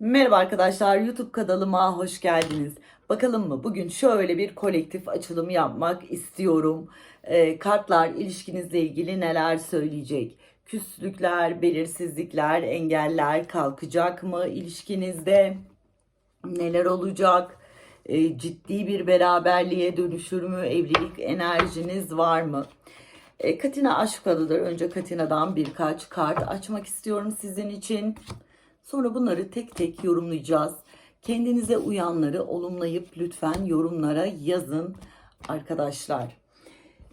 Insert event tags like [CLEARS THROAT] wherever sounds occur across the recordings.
Merhaba arkadaşlar, YouTube kanalıma hoş geldiniz. Bakalım mı? Bugün şöyle bir kolektif açılım yapmak istiyorum. Ee, kartlar ilişkinizle ilgili neler söyleyecek? Küslükler, belirsizlikler, engeller kalkacak mı ilişkinizde? Neler olacak? Ee, ciddi bir beraberliğe dönüşür mü? Evlilik enerjiniz var mı? E, Katina aşk adıdır. Önce Katina'dan birkaç kart açmak istiyorum sizin için. Sonra bunları tek tek yorumlayacağız. Kendinize uyanları olumlayıp lütfen yorumlara yazın arkadaşlar.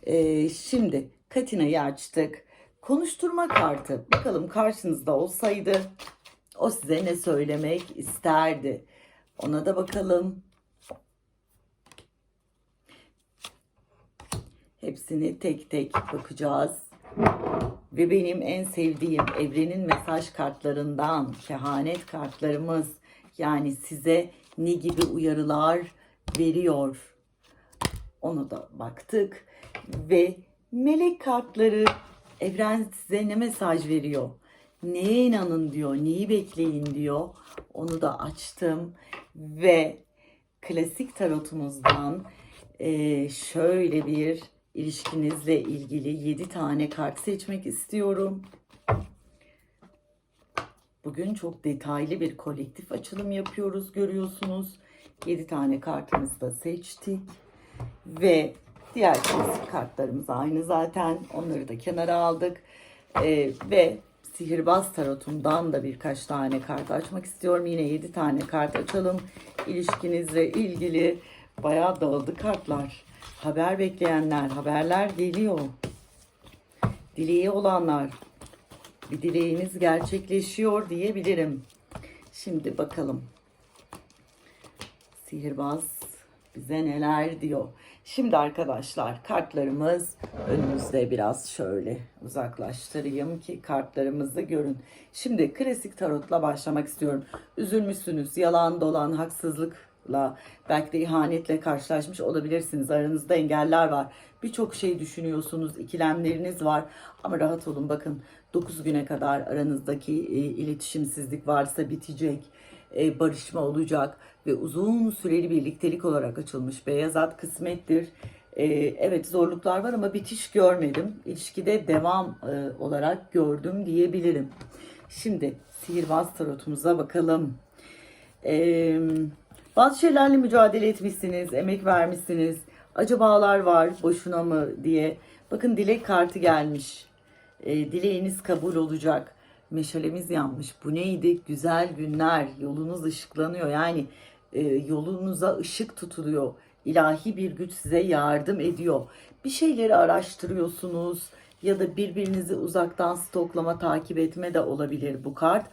E, şimdi Katina'yı açtık. Konuşturma kartı. Bakalım karşınızda olsaydı o size ne söylemek isterdi? Ona da bakalım. Hepsini tek tek bakacağız. Ve benim en sevdiğim evrenin mesaj kartlarından kehanet kartlarımız yani size ne gibi uyarılar veriyor. Onu da baktık ve melek kartları evren size ne mesaj veriyor? Neye inanın diyor, neyi bekleyin diyor. Onu da açtım ve klasik tarotumuzdan şöyle bir ilişkinizle ilgili 7 tane kart seçmek istiyorum. Bugün çok detaylı bir kolektif açılım yapıyoruz görüyorsunuz. 7 tane kartımızı da seçtik. Ve diğer klasik kartlarımız aynı zaten. Onları da kenara aldık. Ee, ve sihirbaz tarotumdan da birkaç tane kart açmak istiyorum. Yine 7 tane kart açalım. İlişkinizle ilgili bayağı dağıldı kartlar. Haber bekleyenler, haberler geliyor. Dileği olanlar, bir dileğiniz gerçekleşiyor diyebilirim. Şimdi bakalım. Sihirbaz bize neler diyor. Şimdi arkadaşlar kartlarımız önümüzde biraz şöyle uzaklaştırayım ki kartlarımızı görün. Şimdi klasik tarotla başlamak istiyorum. Üzülmüşsünüz, yalan dolan, haksızlıkla, belki de ihanetle karşılaşmış olabilirsiniz. Aranızda engeller var. Birçok şey düşünüyorsunuz, ikilemleriniz var. Ama rahat olun bakın 9 güne kadar aranızdaki e, iletişimsizlik varsa bitecek e, barışma olacak ve uzun süreli birliktelik olarak açılmış beyaz at kısmettir. E, evet zorluklar var ama bitiş görmedim. İlişkide devam e, olarak gördüm diyebilirim. Şimdi sihirbaz tarotumuza bakalım. E, bazı şeylerle mücadele etmişsiniz, emek vermişsiniz. Acabalar var boşuna mı diye. Bakın dilek kartı gelmiş. E, dileğiniz kabul olacak meşalemiz yanmış. Bu neydi? Güzel günler. Yolunuz ışıklanıyor. Yani e, yolunuza ışık tutuluyor. İlahi bir güç size yardım ediyor. Bir şeyleri araştırıyorsunuz ya da birbirinizi uzaktan stoklama, takip etme de olabilir bu kart.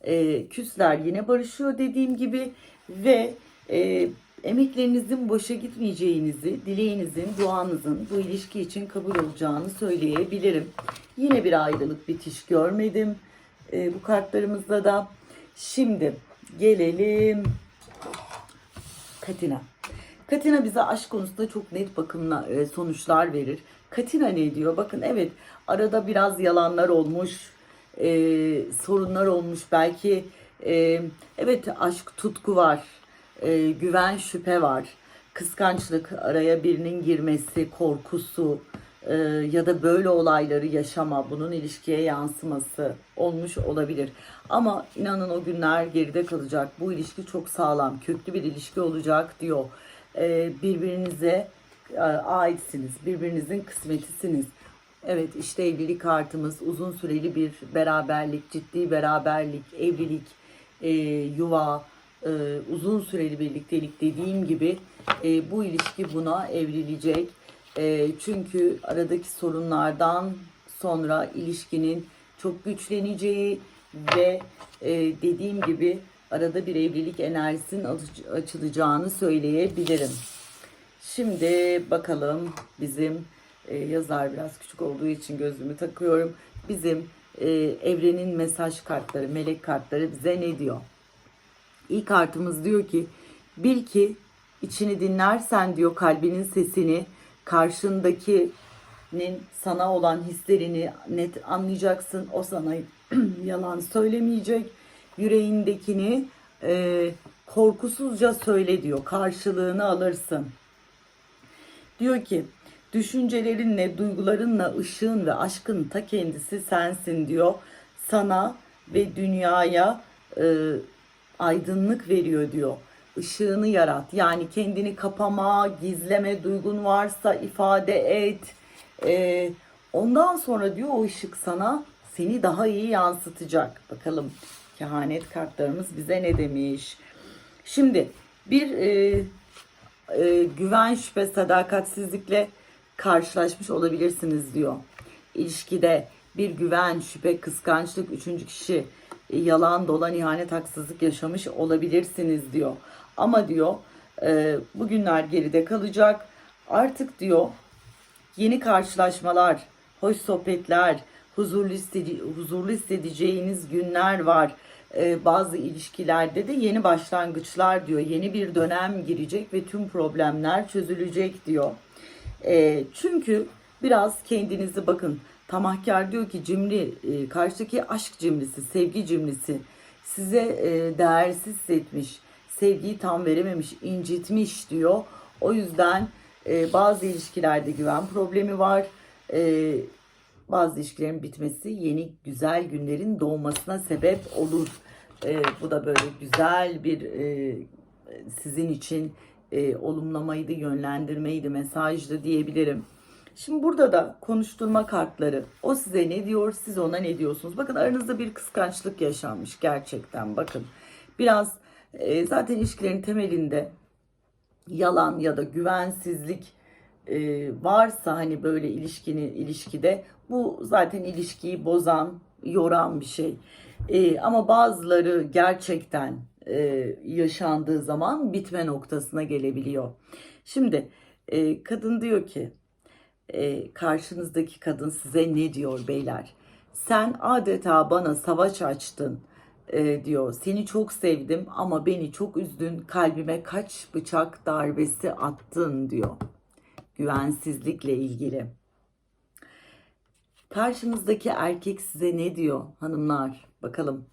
E, küsler yine barışıyor dediğim gibi ve e, emeklerinizin boşa gitmeyeceğinizi, dileğinizin, duanızın bu ilişki için kabul olacağını söyleyebilirim. Yine bir ayrılık bitiş görmedim e, bu kartlarımızda da. Şimdi gelelim Katina. Katina bize aşk konusunda çok net bakımla e, sonuçlar verir. Katina ne diyor? Bakın evet arada biraz yalanlar olmuş, e, sorunlar olmuş. Belki e, evet aşk tutku var, e, güven şüphe var, kıskançlık araya birinin girmesi, korkusu, e, ya da böyle olayları yaşama, bunun ilişkiye yansıması olmuş olabilir. Ama inanın o günler geride kalacak. Bu ilişki çok sağlam, köklü bir ilişki olacak diyor. E, birbirinize e, aitsiniz, birbirinizin kısmetisiniz. Evet işte evlilik kartımız uzun süreli bir beraberlik, ciddi beraberlik, evlilik, e, yuva, e, uzun süreli birliktelik dediğim gibi e, bu ilişki buna evrilecek. E, çünkü aradaki sorunlardan sonra ilişkinin çok güçleneceği ve e, dediğim gibi arada bir evlilik enerjisinin açılacağını söyleyebilirim. Şimdi bakalım bizim e, yazar biraz küçük olduğu için gözlüğümü takıyorum. Bizim e, evrenin mesaj kartları, melek kartları bize ne diyor? İlk kartımız diyor ki bil ki içini dinlersen diyor kalbinin sesini karşındakinin sana olan hislerini net anlayacaksın. O sana [CLEARS THROAT] yalan söylemeyecek. Yüreğindekini e, korkusuzca söyle diyor. Karşılığını alırsın. Diyor ki düşüncelerinle, duygularınla ışığın ve aşkın ta kendisi sensin diyor. Sana ve dünyaya e, aydınlık veriyor diyor. Işığını yarat. Yani kendini kapama, gizleme duygun varsa ifade et. E, ondan sonra diyor o ışık sana seni daha iyi yansıtacak. Bakalım kehanet kartlarımız bize ne demiş. Şimdi bir e, e, güven şüphe sadakatsizlikle karşılaşmış olabilirsiniz diyor. İlişkide bir güven şüphe kıskançlık üçüncü kişi yalan dolan ihanet haksızlık yaşamış olabilirsiniz diyor. Ama diyor e, bugünler geride kalacak artık diyor yeni karşılaşmalar hoş sohbetler huzurlu, istedi- huzurlu hissedeceğiniz günler var. Ee, bazı ilişkilerde de yeni başlangıçlar diyor. Yeni bir dönem girecek ve tüm problemler çözülecek diyor. Ee, çünkü biraz kendinizi bakın. Tamahkar diyor ki cimri, e, karşıdaki aşk cimrisi, sevgi cimrisi size e, değersiz hissetmiş, sevgiyi tam verememiş, incitmiş diyor. O yüzden e, bazı ilişkilerde güven problemi var. E, bazı ilişkilerin bitmesi yeni güzel günlerin doğmasına sebep olur. Ee, bu da böyle güzel bir e, sizin için e, olumlamaydı, yönlendirmeydi, mesajdı diyebilirim. Şimdi burada da konuşturma kartları. O size ne diyor, siz ona ne diyorsunuz? Bakın aranızda bir kıskançlık yaşanmış gerçekten. Bakın biraz e, zaten ilişkilerin temelinde yalan ya da güvensizlik e, varsa hani böyle ilişkini ilişkide bu zaten ilişkiyi bozan, yoran bir şey. E, ama bazıları gerçekten e, yaşandığı zaman bitme noktasına gelebiliyor. Şimdi e, kadın diyor ki e, karşınızdaki kadın size ne diyor beyler? Sen adeta bana savaş açtın e, diyor. Seni çok sevdim ama beni çok üzdün. Kalbime kaç bıçak darbesi attın diyor. Güvensizlikle ilgili. Karşınızdaki erkek size ne diyor hanımlar? Bakalım.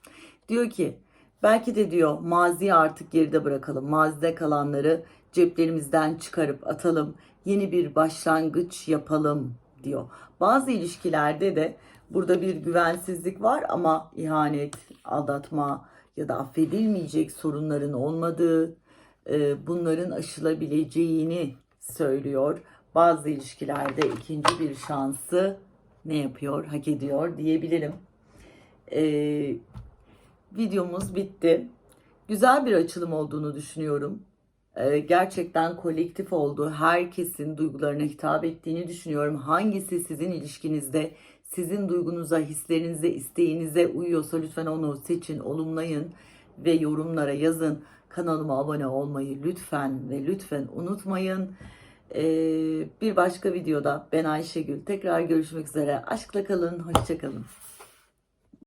Diyor ki belki de diyor maziyi artık geride bırakalım. Mazide kalanları ceplerimizden çıkarıp atalım. Yeni bir başlangıç yapalım diyor. Bazı ilişkilerde de burada bir güvensizlik var ama ihanet, aldatma ya da affedilmeyecek sorunların olmadığı, e, bunların aşılabileceğini söylüyor. Bazı ilişkilerde ikinci bir şansı ne yapıyor, hak ediyor diyebilirim. Ee, videomuz bitti. Güzel bir açılım olduğunu düşünüyorum. Ee, gerçekten kolektif oldu. Herkesin duygularına hitap ettiğini düşünüyorum. Hangisi sizin ilişkinizde, sizin duygunuza, hislerinize, isteğinize uyuyorsa lütfen onu seçin, olumlayın ve yorumlara yazın. Kanalıma abone olmayı lütfen ve lütfen unutmayın. Ee, bir başka videoda ben Ayşegül. Tekrar görüşmek üzere. Aşkla kalın, hoşça kalın.